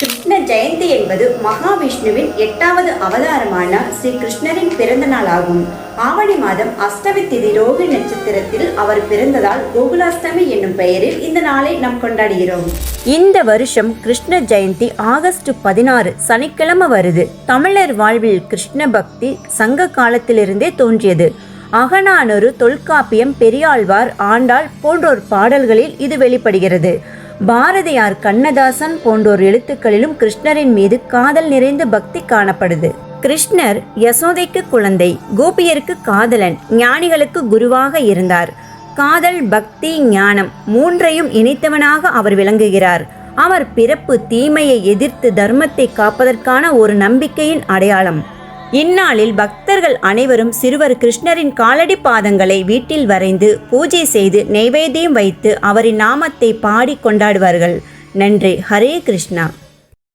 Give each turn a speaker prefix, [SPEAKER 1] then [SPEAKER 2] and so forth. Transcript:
[SPEAKER 1] கிருஷ்ண ஜெயந்தி என்பது மகாவிஷ்ணுவின் எட்டாவது அவதாரமான ஸ்ரீ கிருஷ்ணரின் பிறந்த நாளாகும் ஆவணி மாதம் அஷ்டமி திதி ரோகி நட்சத்திரத்தில் அவர் பிறந்ததால் கோகுலாஷ்டமி என்னும் பெயரில் இந்த நாளை நாம் கொண்டாடுகிறோம். இந்த வருஷம் கிருஷ்ண ஜெயந்தி ஆகஸ்ட் பதினாறு சனிக்கிழமை வருது. தமிழர் வாழ்வில் கிருஷ்ண பக்தி சங்க காலத்திலிருந்தே தோன்றியது. அகனானொரு தொல்காப்பியம் பெரியாழ்வார் ஆண்டாள் போன்றோர் பாடல்களில் இது வெளிப்படுகிறது. பாரதியார் கண்ணதாசன் போன்றோர் எழுத்துக்களிலும் கிருஷ்ணரின் மீது காதல் நிறைந்த பக்தி காணப்படுது. கிருஷ்ணர் யசோதைக்கு குழந்தை கோபியருக்கு காதலன் ஞானிகளுக்கு குருவாக இருந்தார். காதல் பக்தி ஞானம் மூன்றையும் இணைத்தவனாக அவர் விளங்குகிறார். அவர் பிறப்பு தீமையை எதிர்த்து தர்மத்தை காப்பதற்கான ஒரு நம்பிக்கையின் அடையாளம். இந்நாளில் பக்தர்கள் அனைவரும் சிறுவர் கிருஷ்ணரின் காலடி பாதங்களை வீட்டில் வரைந்து பூஜை செய்து நெய்வேத்தியம் வைத்து அவரின் நாமத்தை பாடி கொண்டாடுவார்கள். நன்றி. ஹரே கிருஷ்ணா.